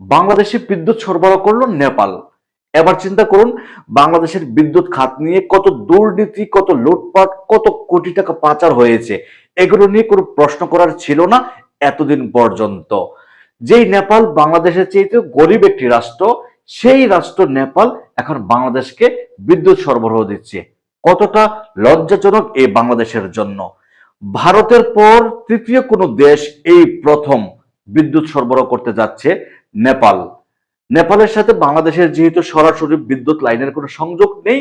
বাংলাদেশে বিদ্যুৎ সরবরাহ করল নেপাল। এবার চিন্তা করুন, বাংলাদেশের বিদ্যুৎ খাত নিয়ে কত দুর্নীতি, কত লুটপাট, কত কোটি টাকা পাচার হয়েছে, এগুলো নিয়ে কোনো প্রশ্ন করার ছিল না এতদিন পর্যন্ত। যেই নেপাল বাংলাদেশের চেয়ে গরিব একটি রাষ্ট্র, সেই রাষ্ট্র নেপাল এখন বাংলাদেশকে বিদ্যুৎ সরবরাহ দিচ্ছে। কতটা লজ্জাজনক এই বাংলাদেশের জন্য। ভারতের পর তৃতীয় কোনো দেশ এই প্রথম বিদ্যুৎ সরবরাহ করতে যাচ্ছে নেপাল। নেপালের সাথে বাংলাদেশের যেহেতু সরাসরি বিদ্যুৎ লাইনের কোনো সংযোগ নেই,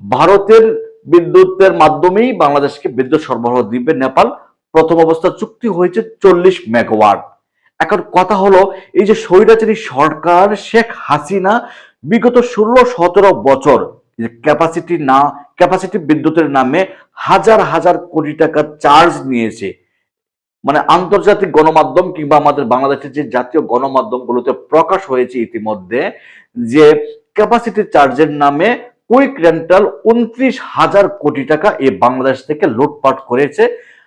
ভারতের বিদ্যুতের মাধ্যমেই বাংলাদেশকে বিদ্যুৎ সরবরাহ দিবে নেপাল। প্রথম অবস্থা চুক্তি হয়েছে চল্লিশ মেগাওয়াট। এখন কথা হলো, এই যে স্বৈরাচারী সরকার শেখ হাসিনা বিগত ষোলো সতেরো বছর ক্যাপাসিটি না ক্যাপাসিটি বিদ্যুতের নামে হাজার হাজার কোটি টাকা চার্জ নিয়েছে। মানে আন্তর্জাতিক গণমাধ্যম কিংবা আমাদের বাংলাদেশের যে জাতীয় গণমাধ্যমগুলোতে প্রকাশ হয়েছে ইতিমধ্যে, যে ক্যাপাসিটি চার্জের নামে কুইক রেন্টাল উনত্রিশ হাজার কোটি টাকা এই বাংলাদেশ থেকে লুটপাট করেছে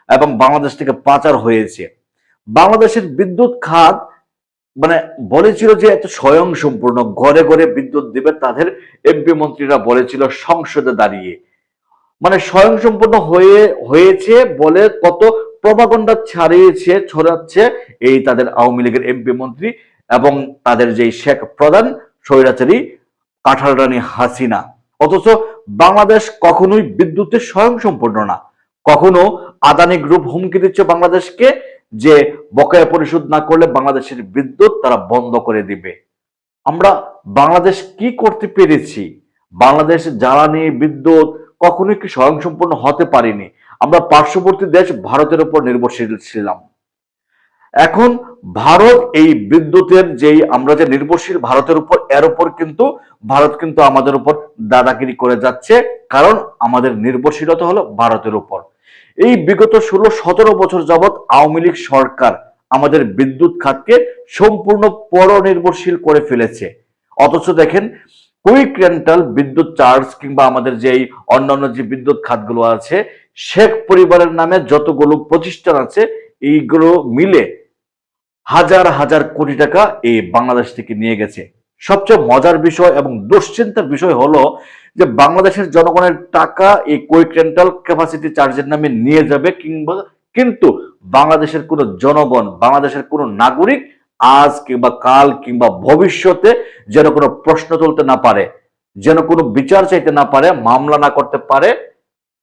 এবং বাংলাদেশ থেকে পাচার হয়েছে। বাংলাদেশের বিদ্যুৎ খাত মানে বলেছিল যে এত স্বয়ং সম্পূর্ণ ঘরে ঘরে বিদ্যুৎ দিবে তাদের এমপি মন্ত্রীরা বলেছিল সংসদে দাঁড়িয়ে। মানে স্বয়ং সম্পূর্ণ হয়ে, হয়েছে বলে কত প্রভাগণ্ডা ছাড়িয়েছে, ছড়াচ্ছে এই তাদের আওয়ামী লীগের এমপি মন্ত্রী এবং তাদের যে শেখ প্রধান স্বৈরাচারী কাঁঠাল রানী হাসিনা। অথচ বাংলাদেশ কখনোই বিদ্যুতে স্বয়ং সম্পূর্ণ না। কখনো আদানি গ্রুপ হুমকি দিচ্ছে বাংলাদেশকে যে বকেয়া পরিশোধ না করলে বাংলাদেশের বিদ্যুৎ তারা বন্ধ করে দিবে। আমরা বাংলাদেশ কি করতে পেরেছি? বাংলাদেশ জ্বালানি, বিদ্যুৎ কখনোই কি স্বয়ংসম্পূর্ণ হতে পারিনি। আমরা পার্শ্ববর্তী দেশ ভারতের উপর নির্ভরশীল ছিলাম। এখন ভারত এই বিদ্যুতের যেই আমরা যে নির্ভরশীল ভারতের উপর, এর উপর কিন্তু, ভারত কিন্তু আমাদের উপর দাদাগিরি করে যাচ্ছে, কারণ আমাদের নির্ভরশীলতা হলো ভারতের উপর। এই বিগত ষোলো, সতেরো বছর যাবৎ আওয়ামী লীগ সরকার আমাদের বিদ্যুৎ খাতকে সম্পূর্ণ পরনির্ভরশীল করে ফেলেছে। অথচ দেখেন, কুইক রেন্টাল বিদ্যুৎ চার্জ কিংবা আমাদের যেই অন্যান্য যে বিদ্যুৎ খাতগুলো আছে শেখ পরিবারের নামে যতগুলো প্রতিষ্ঠান আছে, এইগুলো মিলে হাজার হাজার কোটি টাকা এই বাংলাদেশ থেকে নিয়ে গেছে। সবচেয়ে মজার বিষয় এবং দুশ্চিন্তার বিষয় হলো যে বাংলাদেশের জনগণের টাকা এই কুইক রেন্টাল ক্যাপাসিটি চার্জের নামে নিয়ে যাবে কিংবা কিন্তু বাংলাদেশের কোনো জনগণ, বাংলাদেশের কোনো নাগরিক আজ কিংবা কাল কিংবা ভবিষ্যতে যেন কোনো প্রশ্ন তুলতে না পারে, যেন কোনো বিচার চাইতে না পারে, মামলা না করতে পারে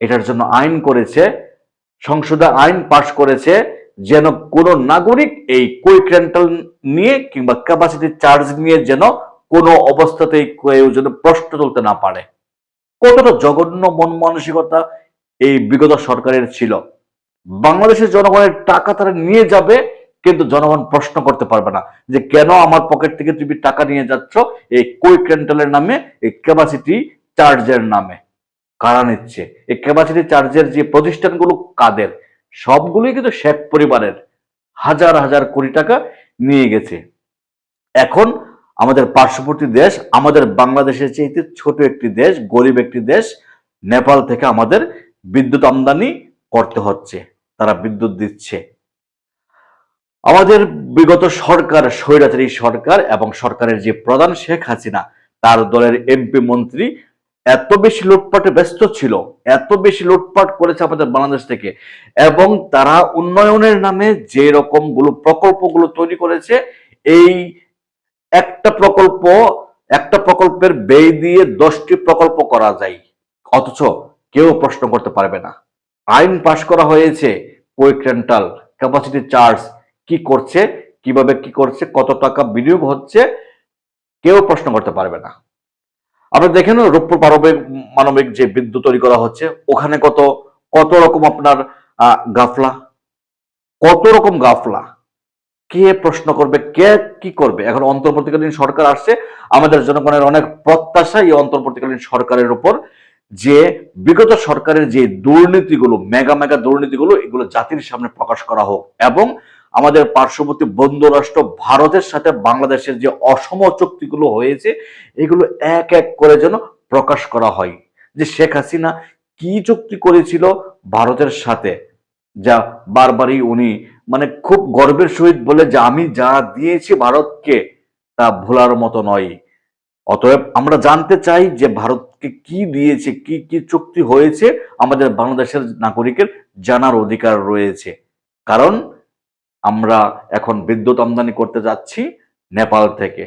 এটার জন্য আইন করেছে, সংসদে আইন পাশ করেছে, যেন কোনো নাগরিক এই কুইক রেন্টাল নিয়ে কিংবা ক্যাপাসিটি চার্জ নিয়ে যেন কোনো অবস্থাতেই কেউ যেন প্রশ্ন তুলতে না পারে। কতটা জঘন্য মন মানসিকতা এই বিগত সরকারের ছিল। বাংলাদেশের জনগণের টাকা তারা নিয়ে যাবে, কিন্তু জনগণ প্রশ্ন করতে পারবে না যে কেন আমার পকেট থেকে তুমি টাকা নিয়ে যাচ্ছ এই কুইক রেন্টালের নামে, এই ক্যাপাসিটি চার্জের নামে। কারা নিচ্ছে? এই ক্যাপাসিটি চার্জের যে প্রতিষ্ঠানগুলো কাদের? সবগুলোই কিন্তু শেখ পরিবারের হাজার হাজার কোটি টাকা নিয়ে গেছে। এখন আমাদের পার্শ্ববর্তী দেশ, আমাদের বাংলাদেশের চাইতে ছোট একটি দেশ, গরিব একটি দেশ, নেপাল থেকে আমাদের বিদ্যুৎ আমদানি করতে হচ্ছে, তারা বিদ্যুৎ দিচ্ছে। আমাদের বিগত সরকার, স্বৈরাচারী সরকার এবং সরকারের যে প্রধান শেখ হাসিনা, তার দলের এমপি মন্ত্রী এত বেশি লুটপাটে ব্যস্ত ছিল, এত বেশি লুটপাট করেছে আমাদের বাংলাদেশ থেকে, এবং তারা উন্নয়নের নামে যে রকমগুলো প্রকল্পগুলো তৈরি করেছে, এই একটা প্রকল্প, একটা প্রকল্পের ব্যয় দিয়ে দশটি প্রকল্প করা যায়। অথচ কেউ প্রশ্ন করতে পারবে না। আইন পাশ করা হয়েছে কুইক রেন্টাল ক্যাপাসিটি চার্জ কি করছে, কীভাবে কি করছে, কত টাকা বিনিয়োগ হচ্ছে, কেউ প্রশ্ন করতে পারবে না। আপনি দেখেন রূপপুর পারমাণবিক, মানবিক যে বিদ্যুৎ তৈরি করা হচ্ছে, ওখানে কত কত রকম আপনার গাফলা? কত রকম গাফলা? কে প্রশ্ন করবে? কে কি করবে? এখন অন্তর্বর্তীকালীন সরকার আসছে, আমাদের জনগণের অনেক প্রত্যাশা এই অন্তর্বর্তীকালীন সরকারের উপর যে বিগত সরকারের যে দুর্নীতিগুলো মেগা মেগা দুর্নীতিগুলো, এগুলো জাতির সামনে প্রকাশ করা হোক এবং আমাদের পার্শ্ববর্তী বন্ধু রাষ্ট্র ভারতের সাথে বাংলাদেশের যে অসম চুক্তিগুলো হয়েছে, এগুলো এক এক করে যেন প্রকাশ করা হয়। যে শেখ হাসিনা কি চুক্তি করেছিল ভারতের সাথে, যা বারবারই উনি মানে খুব গর্বের সহিত বলে যে আমি যা দিয়েছি ভারতকে, তা ভোলার মতো নয়। অতএব আমরা জানতে চাই যে ভারতকে কি দিয়েছে, কি কি চুক্তি হয়েছে, আমাদের বাংলাদেশের নাগরিকের জানার অধিকার রয়েছে। কারণ আমরা এখন বিদ্যুৎ আমদানি করতে যাচ্ছি নেপাল থেকে।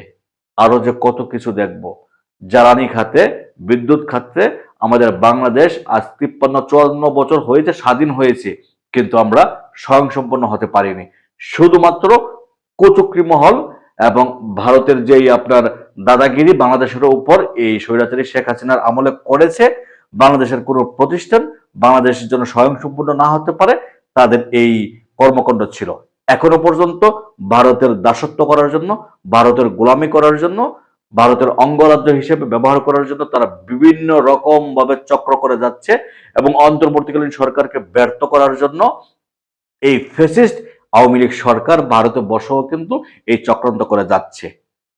আরও যে কত কিছু দেখব। জ্বালানি খাতে, বিদ্যুৎ খাতে আমাদের বাংলাদেশ আজ তিপ্পান্ন, চুয়ান্ন বছর হয়েছে, স্বাধীন হয়েছে, কিন্তু আমরা স্বয়ংসম্পন্ন হতে পারিনি। শুধুমাত্র কুচক্রি মহল এবং ভারতের যেই আপনার দাদাগিরি বাংলাদেশের উপর এই স্বৈরাচারী শেখ হাসিনার আমলে করেছে, বাংলাদেশের কোনো প্রতিষ্ঠান বাংলাদেশের জন্য স্বয়ংসম্পূর্ণ না হতে পারে, তাদের এই কর্মকাণ্ড ছিল। এখনও পর্যন্ত ভারতের দাসত্ব করার জন্য, ভারতের গোলামি করার জন্য, ভারতের অঙ্গরাজ্য হিসেবে ব্যবহার করার জন্য তারা বিভিন্ন রকম ভাবে চক্র করে যাচ্ছে এবং অন্তর্বর্তীকালীন সরকারকে ব্যর্থ করার জন্য এই ফেসিস্ট আওয়ামী লীগ সরকার ভারতে বসেও কিন্তু এই চক্রান্ত করে যাচ্ছে।